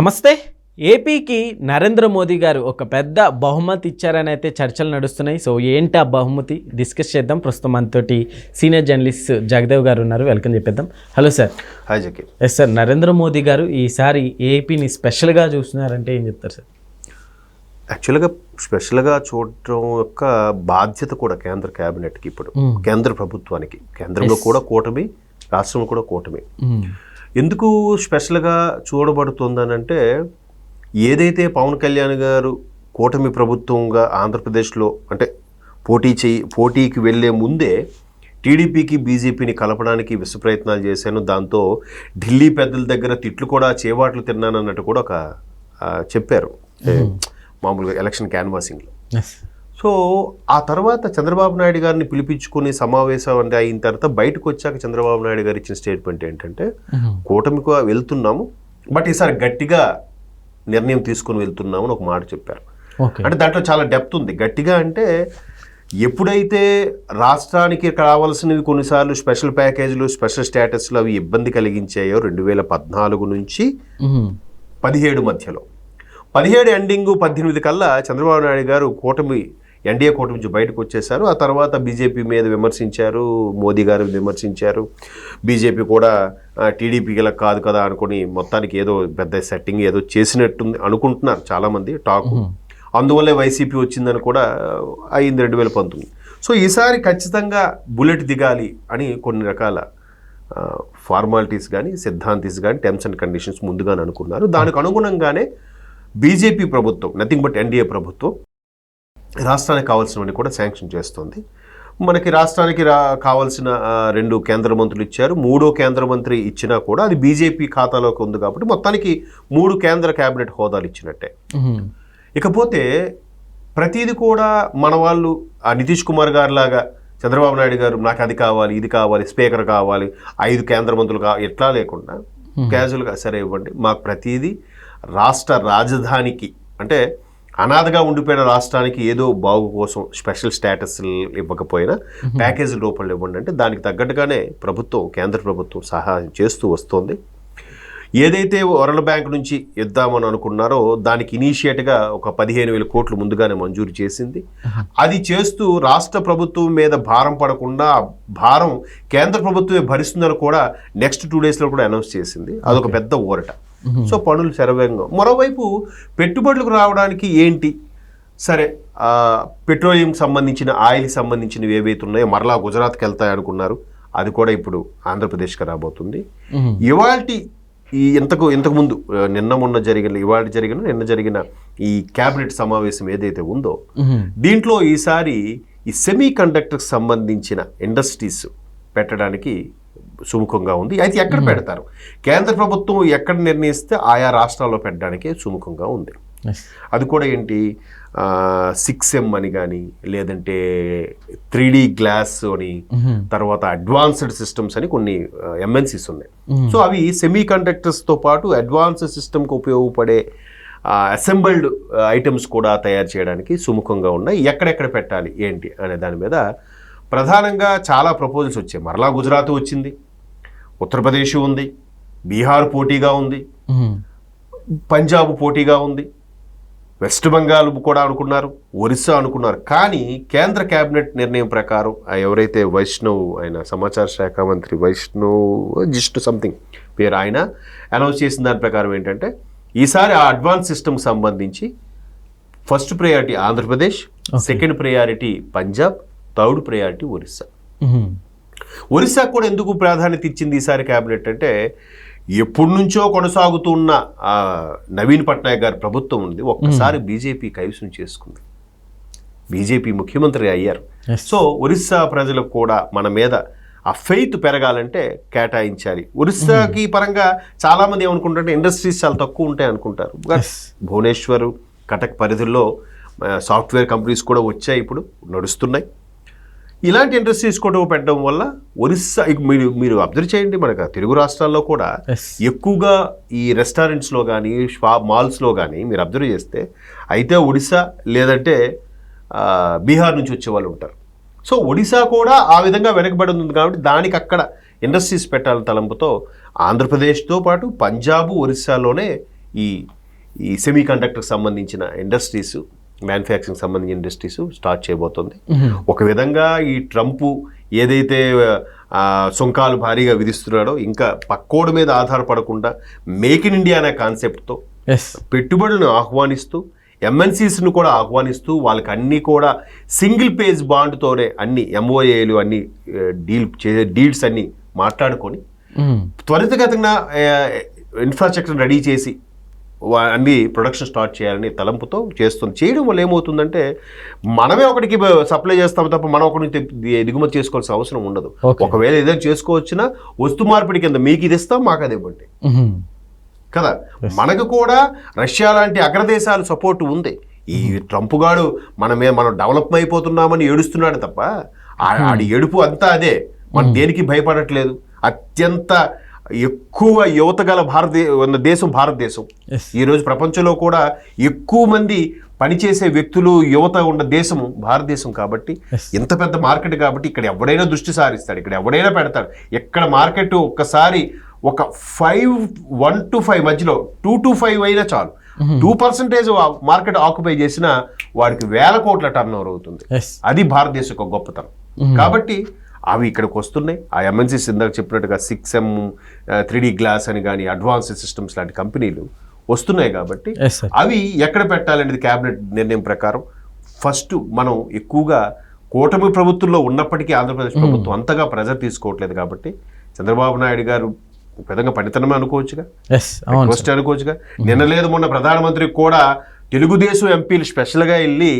నమస్తే. ఏపీకి నరేంద్ర మోదీ గారు ఒక పెద్ద బహుమతి ఇచ్చారని అయితే చర్చలు నడుస్తున్నాయి. సో ఏంటి ఆ బహుమతి? డిస్కస్ చేద్దాం. ప్రస్తుతం మనతోటి సీనియర్ జర్నలిస్ట్ జగదేవ్ గారు ఉన్నారు. వెల్కమ్ చెప్పేద్దాం. Hello sir. హాయ్ జకి ఎస్ సార్ నరేంద్ర మోదీ గారు ఈసారి ఏపీని స్పెషల్గా చూస్తున్నారంటే ఏం చెప్తారు సార్? యాక్చువల్గా స్పెషల్గా చూడటం యొక్క బాధ్యత కూడా కేంద్ర క్యాబినెట్కి ఇప్పుడు కేంద్ర ప్రభుత్వానికి. కేంద్రంలో కూడా కూటమి రాష్ట్రంలో కూడా కూటమి. ఎందుకు స్పెషల్గా చూడబడుతుందనంటే ఏదైతే పవన్ కళ్యాణ్ గారు కూటమి ప్రభుత్వంగా ఆంధ్రప్రదేశ్లో అంటే పోటీ చేయి పోటీకి వెళ్ళే ముందే టీడీపీకి బీజేపీని కలపడానికి విశ్వ ప్రయత్నాలు చేశాను. దాంతో ఢిల్లీ పెద్దల దగ్గర తిట్లు కూడా చేవాట్లు తిన్నానన్నట్టు కూడా ఒక చెప్పారు. మామూలుగా ఎలక్షన్ క్యాన్వాసింగ్లో. సో ఆ తర్వాత చంద్రబాబు నాయుడు గారిని పిలిపించుకుని సమావేశం అంటే అయిన తర్వాత బయటకు వచ్చాక చంద్రబాబు నాయుడు గారు ఇచ్చిన స్టేట్మెంట్ ఏంటంటే కూటమికి వెళ్తున్నాము బట్ ఈసారి గట్టిగా నిర్ణయం తీసుకుని వెళ్తున్నాము అని ఒక మాట చెప్పారు. అంటే దాంట్లో చాలా డెప్త్ ఉంది. గట్టిగా అంటే ఎప్పుడైతే రాష్ట్రానికి కావాల్సినవి కొన్నిసార్లు స్పెషల్ ప్యాకేజీలు స్పెషల్ స్టేటస్లు అవి ఇబ్బంది కలిగించాయో రెండు వేల పద్నాలుగు నుంచి పదిహేడు మధ్యలో. పదిహేడు ఎండింగ్ పద్దెనిమిది కల్లా చంద్రబాబు నాయుడు గారు కూటమి ఎన్డీఏ కూటమి నుంచి బయటకు వచ్చేసారు ఆ తర్వాత బీజేపీ మీద విమర్శించారు మోదీ గారు విమర్శించారు. బీజేపీ కూడా ఇలా కాదు కదా అనుకుని మొత్తానికి ఏదో పెద్ద సెట్టింగ్ ఏదో చేసినట్టుంది అనుకుంటున్నారు చాలామంది టాక్. అందువల్లే వైసీపీ వచ్చిందని కూడా అయింది రెండు వేల పంతొమ్మిది. సో ఈసారి ఖచ్చితంగా బుల్లెట్ దిగాలి అని కొన్ని రకాల ఫార్మాలిటీస్ కానీ సిద్ధాంతీస్ కానీ టర్మ్స్ అండ్ కండిషన్స్ ముందుగానే అనుకున్నారు. దానికి అనుగుణంగానే బీజేపీ ప్రభుత్వం నథింగ్ బట్ ఎన్డీఏ ప్రభుత్వం రాష్ట్రానికి కావాల్సినవన్నీ కూడా శాంక్షన్ చేస్తుంది. మనకి రాష్ట్రానికి రా కావాల్సిన రెండు కేంద్ర మంత్రులు ఇచ్చారు. మూడో కేంద్ర మంత్రి ఇచ్చినా కూడా అది బీజేపీ ఖాతాలోకి ఉంది కాబట్టి మొత్తానికి మూడు కేంద్ర కేబినెట్ హోదాలు ఇచ్చినట్టే. ఇకపోతే ప్రతిది కూడా మన వాళ్ళు ఆ నితీష్ కుమార్ గారు లాగా చంద్రబాబు నాయుడు గారు నాకు అది కావాలి ఇది కావాలి స్పీకర్ కావాలి ఐదు కేంద్ర మంత్రులు కావాలి ఎట్లా లేకుండా క్యాజువల్గా సరే ఇవ్వండి. మాకు ప్రతిదీ రాష్ట్ర రాజధానికి అంటే అనాథగా ఉండిపోయిన రాష్ట్రానికి ఏదో బాగు కోసం స్పెషల్ స్టేటస్ ఇవ్వకపోయినా ప్యాకేజీ రూపంలో ఇవ్వండి అంటే దానికి తగ్గట్టుగానే ప్రభుత్వం కేంద్ర ప్రభుత్వం సహాయం చేస్తూ వస్తోంది. ఏదైతే వరల్డ్ బ్యాంక్ నుంచి ఇద్దామని అనుకున్నారో దానికి ఇనీషియేట్గా ఒక పదిహేను వేల కోట్లు ముందుగానే మంజూరు చేసింది. అది చేస్తూ రాష్ట్ర ప్రభుత్వం మీద భారం పడకుండా భారం కేంద్ర ప్రభుత్వమే భరిస్తుందని కూడా నెక్స్ట్ టూ డేస్లో కూడా అనౌన్స్ చేసింది. అదొక పెద్ద ఊరట. సో పనులు శరవేగంగా. మరోవైపు పెట్టుబడులకు రావడానికి ఏంటి? సరే ఆ, పెట్రోలియం సంబంధించిన ఆయిల్కి సంబంధించినవి ఏవైతే ఉన్నాయో మరలా గుజరాత్కి వెళ్తాయి అనుకున్నారు. అది కూడా ఇప్పుడు ఆంధ్రప్రదేశ్కి రాబోతుంది. ఇవాల్టి ఈ ఇంతకు ఇంతకు ముందు ఆ, నిన్న మొన్న జరిగిన ఇవాళ జరిగిన నిన్న జరిగిన ఈ క్యాబినెట్ సమావేశం ఏదైతే ఉందో దీంట్లో ఈసారి ఈ సెమీ కండక్టర్కి సంబంధించిన ఇండస్ట్రీస్ పెట్టడానికి సుముఖంగా ఉంది. అయితే ఎక్కడ పెడతారు? కేంద్ర ప్రభుత్వం ఎక్కడ నిర్ణయిస్తే ఆయా రాష్ట్రాల్లో పెట్టడానికే సుముఖంగా ఉంది. అది కూడా ఏంటి? సిక్స్ ఎం అని కానీ లేదంటే త్రీ డి గ్లాస్ అని తర్వాత అడ్వాన్స్డ్ సిస్టమ్స్ అని కొన్ని ఎంఎన్సీస్ ఉన్నాయి. సో అవి సెమీ కండక్టర్స్తో పాటు అడ్వాన్స్డ్ సిస్టమ్కి ఉపయోగపడే అసెంబుల్డ్ ఐటమ్స్ కూడా తయారు చేయడానికి సుముఖంగా ఉన్నాయి. ఎక్కడెక్కడ పెట్టాలి ఏంటి అనే దాని మీద ప్రధానంగా చాలా ప్రపోజల్స్ వచ్చాయి. మరలా గుజరాత్ వచ్చింది. ఉత్తరప్రదేశ్ ఉంది బీహార్ పోటీగా ఉంది పంజాబ్ పోటీగా ఉంది వెస్ట్ బెంగాల్ కూడా అనుకున్నారు ఒరిస్సా అనుకున్నారు. కానీ కేంద్ర కేబినెట్ నిర్ణయం ప్రకారం ఎవరైతే వైష్ణవ్ ఆయన సమాచార శాఖ మంత్రి వైష్ణవ్ జిస్ట్ సంథింగ్ పేరు ఆయన అనౌన్స్ చేసిన దాని ప్రకారం ఏంటంటే ఈసారి ఆ అడ్వాన్స్ సిస్టమ్ సంబంధించి first priority Andhra Pradesh second priority Punjab third priority Orissa. Orissa కూడా ఎందుకు ప్రాధాన్యత ఇచ్చింది ఈసారి క్యాబినెట్ అంటే ఎప్పటి నుంచో కొనసాగుతున్న నవీన్ పట్నాయక్ గారి ప్రభుత్వం ఉంది. ఒక్కసారి బీజేపీ కైవసం చేసుకుంది. బీజేపీ ముఖ్యమంత్రి అయ్యారు. సో ఒరిస్సా ప్రజలకు కూడా మన మీద ఆ ఫెయిత్ పెరగాలంటే కేటాయించాలి. ఒరిస్సాకి పరంగా చాలామంది ఏమనుకుంటారంటే ఇండస్ట్రీస్ చాలా తక్కువ ఉంటాయి అనుకుంటారు. భువనేశ్వర్ కటక్ పరిధిలో సాఫ్ట్వేర్ కంపెనీస్ కూడా వచ్చాయి ఇప్పుడు నడుస్తున్నాయి. ఇలాంటి ఇండస్ట్రీస్ కూడా పెట్టడం వల్ల ఒరిస్సా మీరు మీరు అబ్జర్వ్ చేయండి మనకు తెలుగు రాష్ట్రాల్లో కూడా. ఎక్కువగా ఈ రెస్టారెంట్స్లో కానీ షా మాల్స్లో కానీ మీరు అబ్జర్వ్ చేస్తే అయితే ఒడిశా లేదంటే బీహార్ నుంచి వచ్చే వాళ్ళు ఉంటారు సో ఒడిశా కూడా ఆ విధంగా వెనకబడి ఉంది కాబట్టి దానికి అక్కడ ఇండస్ట్రీస్ పెట్టాలని తలంపుతో ఆంధ్రప్రదేశ్తో పాటు పంజాబ్ ఒరిస్సాలోనే ఈ ఈ సెమీ కండక్టర్ సంబంధించిన ఇండస్ట్రీస్ మ్యానుఫ్యాక్చరింగ్ సంబంధించిన ఇండస్ట్రీస్ స్టార్ట్ చేయబోతుంది. ఒక విధంగా ఈ ట్రంప్ ఏదైతే సుంకాలు భారీగా విధిస్తున్నాడో ఇంకా పక్కోడి మీద ఆధారపడకుండా మేక్ ఇన్ ఇండియా అనే కాన్సెప్ట్తో పెట్టుబడులను ఆహ్వానిస్తూ ఎంఎన్సీస్ను కూడా ఆహ్వానిస్తూ వాళ్ళకి అన్నీ కూడా సింగిల్ పేజ్ బాండ్తోనే అన్ని ఎంఓఏలు అన్ని డీల్ చే డీల్స్ అన్ని మాట్లాడుకొని త్వరితగతంగా ఇన్ఫ్రాస్ట్రక్చర్ రెడీ చేసి అన్ని ప్రొడక్షన్ స్టార్ట్ చేయాలని తలంపుతో చేస్తుంది. చేయడం వల్ల ఏమవుతుందంటే మనమే ఒకటికి సప్లై చేస్తాం తప్ప మనం ఒకటి దిగుమతి చేసుకోవాల్సిన అవసరం ఉండదు. ఒకవేళ ఏదైనా చేసుకోవచ్చినా వస్తు మార్పిడి కింద మీకు ఇది ఇస్తాం మాకు అది ఇవ్వండి. కదా? మనకు కూడా రష్యా లాంటి అగ్రదేశాలు సపోర్ట్ ఉంది. ఈ ట్రంప్ గాడు మనమే మనం డెవలప్ అయిపోతున్నామని ఏడుస్తున్నాడు తప్ప ఆడి ఏడుపు అంతా అదే. మనం దేనికి భయపడట్లేదు? అత్యంత ఎక్కువ యువత గల భారతదే ఉన్న దేశం భారతదేశం. Yes. ఈ రోజు ప్రపంచంలో కూడా ఎక్కువ మంది పనిచేసే వ్యక్తులు యువత ఉన్న దేశం భారతదేశం కాబట్టి. ఇంత పెద్ద మార్కెట్ కాబట్టి ఇక్కడ ఎవడైనా దృష్టి సారిస్తాడు ఇక్కడ ఎవడైనా పెడతాడు. ఎక్కడ మార్కెట్ ఒక్కసారి ఒక ఫైవ్ వన్ టు ఫైవ్ మధ్యలో టూ టు ఫైవ్ అయినా చాలు. టూ పర్సెంటేజ్ మార్కెట్ ఆక్యుపై చేసినా వాడికి వేల కోట్ల టర్న్ ఓవర్ అవుతుంది. అది భారతదేశం యొక్క గొప్పతనం. కాబట్టి అవి ఇక్కడికి వస్తున్నాయి. ఆ ఎంఎన్సీస్ ఇందాక చెప్పినట్టుగా సిక్స్ ఎం త్రీ గ్లాస్ అని కానీ అడ్వాన్స్ సిస్టమ్స్ లాంటి కంపెనీలు వస్తున్నాయి కాబట్టి అవి ఎక్కడ పెట్టాలనేది కేబినెట్ నిర్ణయం ప్రకారం ఫస్ట్ మనం ఎక్కువగా కూటమి ప్రభుత్వంలో ఉన్నప్పటికీ ఆంధ్రప్రదేశ్ ప్రభుత్వం అంతగా ప్రెజర్ తీసుకోవట్లేదు కాబట్టి చంద్రబాబు నాయుడు గారు విధంగా పనితనమే అనుకోవచ్చుగా. అనుకోవచ్చుగా. నిన్న లేదు మొన్న ప్రధానమంత్రి కూడా తెలుగుదేశం ఎంపీలు స్పెషల్గా వెళ్ళి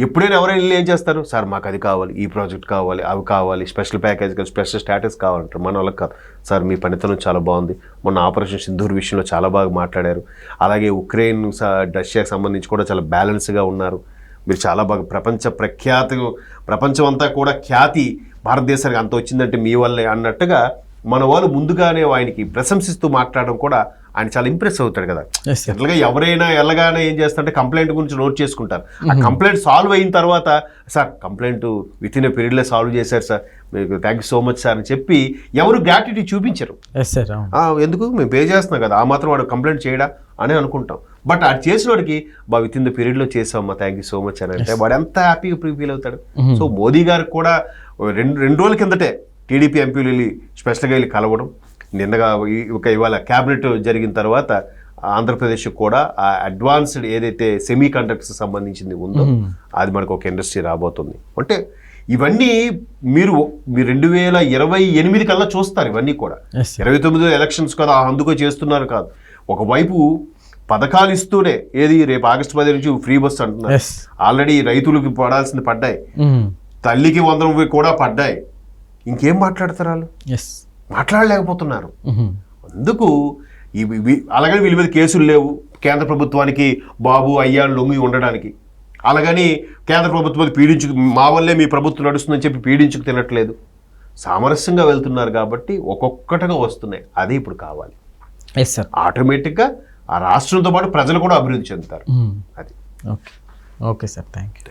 ఎప్పుడైనా ఎవరైనా వెళ్ళి ఏం చేస్తారు? సార్ మాకు అది కావాలి ఈ ప్రాజెక్ట్ కావాలి అవి కావాలి స్పెషల్ ప్యాకేజ్ కావాలి స్పెషల్ స్టాటస్ కావాలంటారు. మన వాళ్ళకి కాదు. సార్ మీ పనితనం చాలా బాగుంది. మొన్న ఆపరేషన్ సింధూర్ విషయంలో చాలా బాగా మాట్లాడారు. అలాగే ఉక్రెయిన్ స- రష్యాకి సంబంధించి కూడా చాలా బ్యాలెన్స్గా ఉన్నారు. మీరు చాలా బాగా ప్రపంచ ప్రఖ్యాతి ప్రపంచం అంతా కూడా ఖ్యాతి భారతదేశానికి అంత వచ్చిందంటే మీ వల్లే అన్నట్టుగా మన వాళ్ళు ముందుగానే ఆయనకి ప్రశంసిస్తూ మాట్లాడడం కూడా ఆయన చాలా ఇంప్రెస్ అవుతాడు కదా. జనరల్గా ఎవరైనా వెళ్ళగానే ఏం చేస్తారంటే కంప్లైంట్ గురించి నోట్ చేసుకుంటారు. ఆ కంప్లైంట్ సాల్వ్ అయిన తర్వాత sir complaint within a పీరియడ్లో సాల్వ్ చేశారు సార్. మీకు thank you so much sir అని చెప్పి ఎవరు గ్రాట్యుటీ చూపించరు. ఎందుకు? మేము పే చేస్తున్నాం కదా. ఆ మాత్రం వాడు కంప్లైంట్ చేయడా అని అనుకుంటాం. బట్ అది చేసిన వాడికి బా విత్ ఇన్ ద పీరియడ్లో చేసామమ్మా థ్యాంక్ యూ సో మచ్ అని అంటే వాడు ఎంత హ్యాపీగా ఫీల్ అవుతాడు. సో మోదీ గారికి కూడా రెండు రెండు రోజుల కిందటే టీడీపీ ఎంపీలు వెళ్ళి స్పెషల్గా వెళ్ళి కలవడం నిన్నగా ఒక ఇవాళ క్యాబినెట్ జరిగిన తర్వాత ఆంధ్రప్రదేశ్ కూడా ఆ అడ్వాన్స్డ్ ఏదైతే సెమీ కండక్టర్స్ సంబంధించింది ఉందో అది మనకు ఒక ఇండస్ట్రీ రాబోతుంది. అంటే ఇవన్నీ మీరు మీరు రెండు వేల ఇరవై ఎనిమిది కల్లా చూస్తారు ఇవన్నీ కూడా. ఇరవై తొమ్మిది ఎలక్షన్స్ కదా అందుకో చేస్తున్నారు కాదు. ఒకవైపు పథకాలు ఇస్తూనే ఏది రేపు ఆగస్టు పది నుంచి ఫ్రీ బస్ అంటున్నారు. ఆల్రెడీ రైతులకు పడాల్సింది పడ్డాయి. తల్లికి వంద రూపాయలు కూడా పడ్డాయి. ఇంకేం మాట్లాడతారు వాళ్ళు? మాట్లాడలేకపోతున్నారు. అందుకు ఇవి అలాగని వీళ్ళ మీద కేసులు లేవు కేంద్ర ప్రభుత్వానికి బాబు అయ్యా లొంగి ఉండడానికి. అలాగని కేంద్ర ప్రభుత్వం పీడించుకు మా వల్లే మీ ప్రభుత్వం నడుస్తుందని చెప్పి పీడించుకు తినట్లేదు. సామరస్యంగా వెళ్తున్నారు కాబట్టి ఒక్కొక్కటిగా వస్తున్నాయి. అదే ఇప్పుడు కావాలి. ఎస్ సార్ ఆటోమేటిక్గా ఆ రాష్ట్రంతో పాటు ప్రజలు కూడా అభివృద్ధి చెందుతారు. అది. Okay. Okay sir thank you